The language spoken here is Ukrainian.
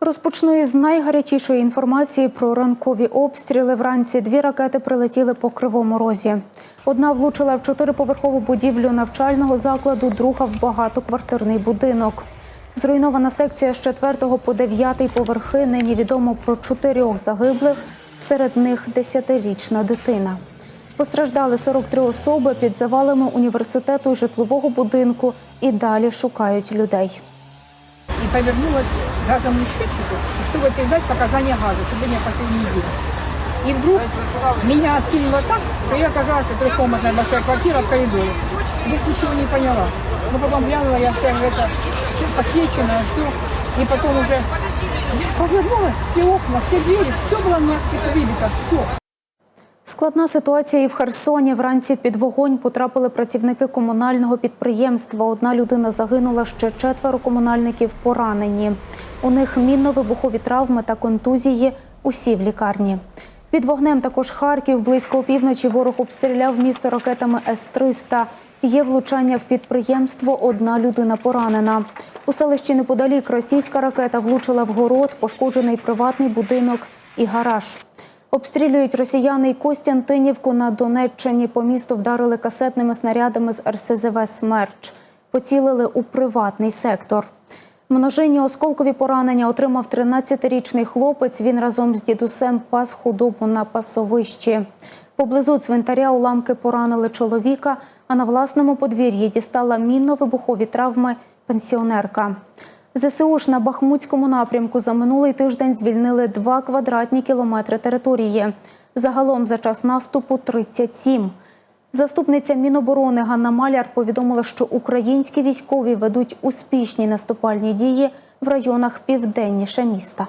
Розпочну із найгарячішої інформації про ранкові обстріли. Вранці дві ракети прилетіли по кривому розі. Одна влучила в чотириповерхову будівлю навчального закладу, друга в багатоквартирний будинок. Зруйнована секція з 4 по 9 поверхи. Нині відомо про чотирьох загиблих, серед них десятирічна дитина. Постраждали 43 особи під завалами університету житлового будинку і далі шукають людей. Повернулась к газовому счетчику, чтобы передать показания газа. Сегодня последний день. И вдруг меня откинуло так, что я оказалась в трехкомнатная большая квартира в коридоре. Здесь ничего не поняла. Но потом глянула, я вся это все посвеченная, все. И потом уже я повернулась, все окна, все двери, все было насквозь выбито, все. Складна ситуація і в Херсоні. Вранці під вогонь потрапили працівники комунального підприємства. Одна людина загинула, ще четверо комунальників поранені. У них мінно-вибухові травми та контузії. Усі в лікарні. Під вогнем також Харків. Близько опівночі ворог обстріляв місто ракетами С-300. Є влучання в підприємство. Одна людина поранена. У селищі неподалік російська ракета влучила в город, пошкоджений приватний будинок і гараж. Обстрілюють росіяни й Костянтинівку на Донеччині. По місту вдарили касетними снарядами з РСЗВ «Смерч». Поцілили у приватний сектор. Множинні осколкові поранення отримав 13-річний хлопець. Він разом з дідусем пас худобу на пасовищі. Поблизу цвинтаря уламки поранили чоловіка, а на власному подвір'ї дістала мінно-вибухові травми пенсіонерка. ЗСУ ж на Бахмутському напрямку за минулий тиждень звільнили 2 квадратні кілометри території. Загалом за час наступу 37. Заступниця Міноборони Ганна Маляр повідомила, що українські військові ведуть успішні наступальні дії в районах південніше міста.